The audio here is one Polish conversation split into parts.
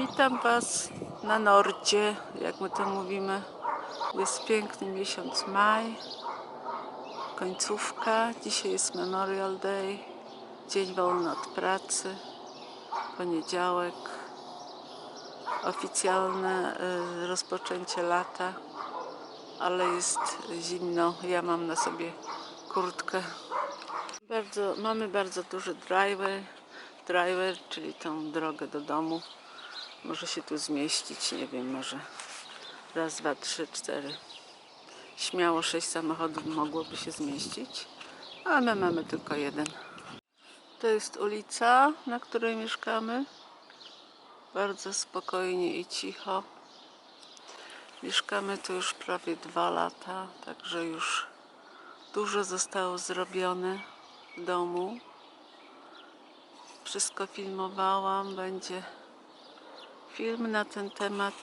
Witam Was na Nordzie, jak my to mówimy. Jest piękny miesiąc maj, końcówka. Dzisiaj jest Memorial Day, dzień wolny od pracy, poniedziałek, oficjalne y, rozpoczęcie lata, ale jest zimno. Ja mam na sobie kurtkę. Bardzo, mamy bardzo duży driver, driver, czyli tą drogę do domu. Może się tu zmieścić, nie wiem, może raz, dwa, trzy, cztery. Śmiało sześć samochodów mogłoby się zmieścić, ale my mamy tylko jeden. To jest ulica, na której mieszkamy. Bardzo spokojnie i cicho. Mieszkamy tu już prawie dwa lata, także już dużo zostało zrobione w domu. Wszystko filmowałam, będzie film na ten temat.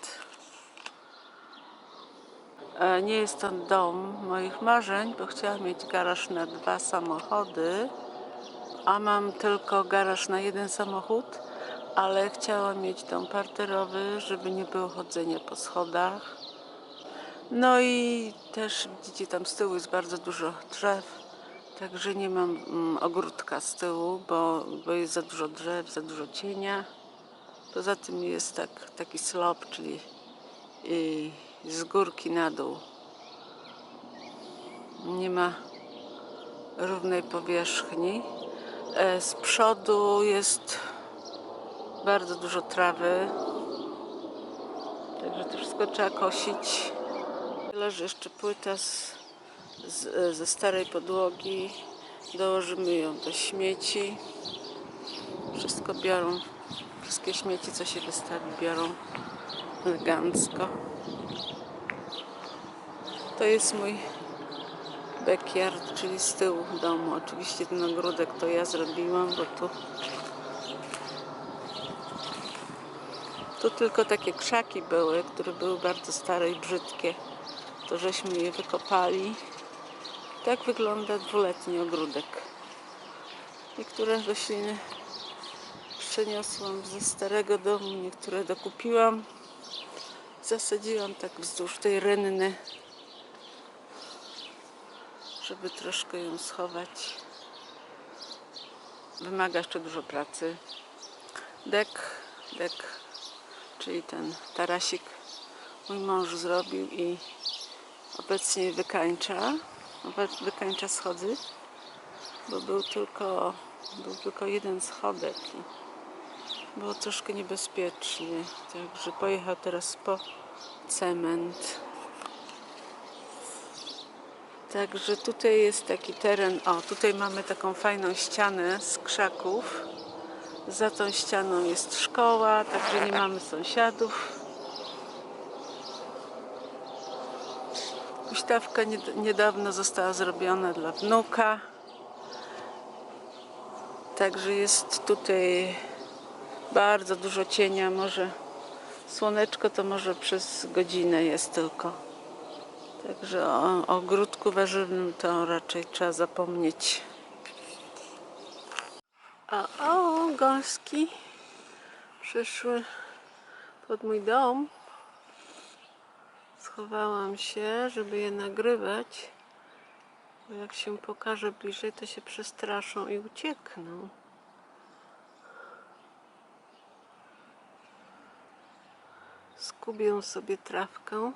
E, Nie jest to dom moich marzeń, bo chciałam mieć garaż na dwa samochody, a mam tylko garaż na jeden samochód, ale chciałam mieć dom parterowy, żeby nie było chodzenia po schodach. No i też widzicie tam z tyłu jest bardzo dużo drzew, także nie mam mm, ogródka z tyłu, bo, bo jest za dużo drzew, za dużo cienia. Poza tym jest tak, taki slop, czyli y, z górki na dół. Nie ma równej powierzchni. E, Z przodu jest bardzo dużo trawy, także to wszystko trzeba kosić. Leży jeszcze płyta z, z, ze starej podłogi. Dołożymy ją do śmieci. Wszystko biorą, wszystkie śmieci, co się wystawi, biorą elegancko. To jest mój backyard, czyli z tyłu domu. Oczywiście ten ogródek to ja zrobiłam, bo tu tu tylko takie krzaki były, które były bardzo stare i brzydkie. To żeśmy je wykopali. Tak wygląda dwuletni ogródek. Niektóre rośliny przeniosłam ze starego domu, niektóre dokupiłam. Zasadziłam tak wzdłuż tej rynny, żeby troszkę ją schować. Wymaga jeszcze dużo pracy. Dek, dek, czyli ten tarasik mój mąż zrobił i obecnie wykańcza. Wykańcza schody, bo był tylko, był tylko jeden schodek było troszkę niebezpiecznie. Także pojechał teraz po cement. Także tutaj jest taki teren. O, tutaj mamy taką fajną ścianę z krzaków. Za tą ścianą jest szkoła, także nie mamy sąsiadów. Huśtawka nied- niedawno została zrobiona dla wnuka. Także jest tutaj bardzo dużo cienia. Może słoneczko to może przez godzinę jest tylko. Także o, ogródku warzywnym to raczej trzeba zapomnieć. A o, gąski przyszły pod mój dom. Schowałam się, żeby je nagrywać. Bo jak się pokaże bliżej, to się przestraszą i uciekną. Skubią sobie trawkę.